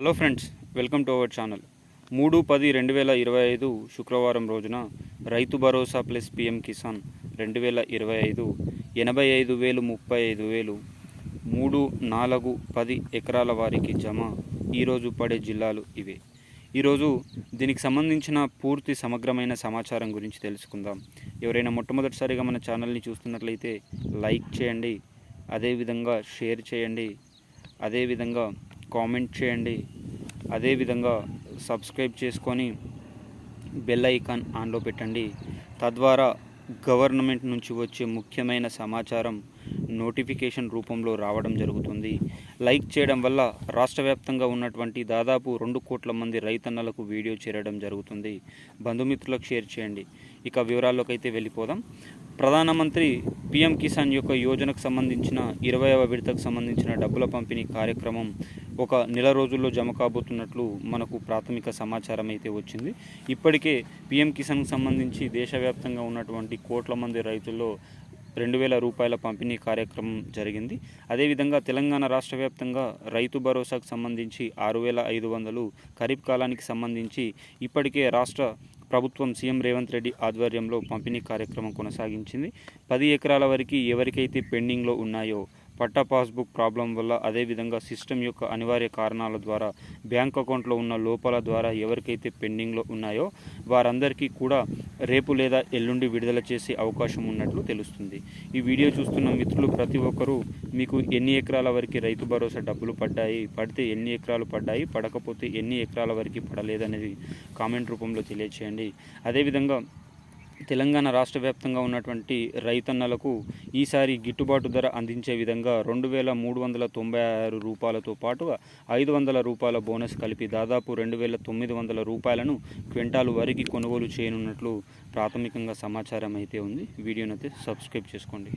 Hello friends welcome to our channel మూడు పది రెండు వేల ఇరవై ఐదు శుక్రవారం రోజున రైతు భరోసా ప్లస్ పిఎం కిసాన్ రెండు వేల ఇరవై ఐదు ఎనభై ఐదు వేలు ముప్పై ఐదు వేలు మూడు నాలుగు పది ఎకరాల వారికి జమ ఈరోజు పడే జిల్లాలు ఇవే. ఈరోజు దీనికి సంబంధించిన పూర్తి సమగ్రమైన సమాచారం గురించి తెలుసుకుందాం. ఎవరైనా మొట్టమొదటిసారిగా మన ఛానల్ని చూస్తున్నట్లయితే లైక్ చేయండి అదేవిధంగా షేర్ చేయండి అదేవిధంగా కామెంట్ చేయండి. అదేవిధంగా సబ్స్క్రైబ్ చేసుకొని బెల్ ఐకాన్ ఆన్లో పెట్టండి. తద్వారా గవర్నమెంట్ నుంచి వచ్చే ముఖ్యమైన సమాచారం నోటిఫికేషన్ రూపంలో రావడం జరుగుతుంది. లైక్ చేయడం వల్ల రాష్ట్ర వ్యాప్తంగా ఉన్నటువంటి దాదాపు రెండు కోట్ల మంది రైతన్నలకు వీడియో చేరడం జరుగుతుంది. బంధుమిత్రులకు షేర్ చేయండి. ఇక వివరాల్లోకి అయితే వెళ్ళిపోదాం. ప్రధానమంత్రి పిఎం కిసాన్ యొక్క యోజనకు సంబంధించిన ఇరవైవ విడతకు సంబంధించిన డబ్బుల పంపిణీ కార్యక్రమం ఒక నెల రోజుల్లో జమ కాబోతున్నట్లు మనకు ప్రాథమిక సమాచారం అయితే వచ్చింది. ఇప్పటికే పిఎం కిసాన్కు సంబంధించి దేశవ్యాప్తంగా ఉన్నటువంటి కోట్ల మంది రైతుల్లో రెండు వేల రూపాయల పంపిణీ కార్యక్రమం జరిగింది. అదేవిధంగా తెలంగాణ రాష్ట్ర వ్యాప్తంగా రైతు భరోసాకు సంబంధించి ఆరు వేల ఐదు వందలు ఖరీఫ్ కాలానికి సంబంధించి ఇప్పటికే రాష్ట్ర ప్రభుత్వం సీఎం రేవంత్ రెడ్డి ఆధ్వర్యంలో పంపిణీ కార్యక్రమం కొనసాగించింది. పది ఎకరాల వరకు ఎవరికైతే పెండింగ్లో ఉన్నాయో పట్టా పాస్బుక్ ప్రాబ్లం వల్ల అదేవిధంగా సిస్టమ్ యొక్క అనివార్య కారణాల ద్వారా బ్యాంక్ అకౌంట్లో ఉన్న లోపాల ద్వారా ఎవరికైతే పెండింగ్లో ఉన్నాయో వారందరికీ కూడా రేపు లేదా ఎల్లుండి విడుదల చేసే అవకాశం ఉన్నట్లు తెలుస్తుంది. ఈ వీడియో చూస్తున్న మిత్రులు ప్రతి ఒక్కరూ మీకు ఎన్ని ఎకరాల వరకు రైతు భరోసా డబ్బులు పడ్డాయి పడితే ఎన్ని ఎకరాలు పడ్డాయి పడకపోతే ఎన్ని ఎకరాల వరకు పడలేదనేది కామెంట్ రూపంలో తెలియచేయండి. అదేవిధంగా తెలంగాణ రాష్ట్ర వ్యాప్తంగా ఉన్నటువంటి రైతన్నలకు ఈసారి గిట్టుబాటు ధర అందించే విధంగా రెండు వేల మూడు వందల తొంభై ఆరు రూపాయలతో పాటుగా ఐదు వందల రూపాయల బోనస్ కలిపి దాదాపు రెండు వేల తొమ్మిది వందల రూపాయలను క్వింటాలు వరకు కొనుగోలు చేయనున్నట్లు ప్రాథమికంగా సమాచారం అయితే ఉంది. వీడియోనైతే సబ్స్క్రైబ్ చేసుకోండి.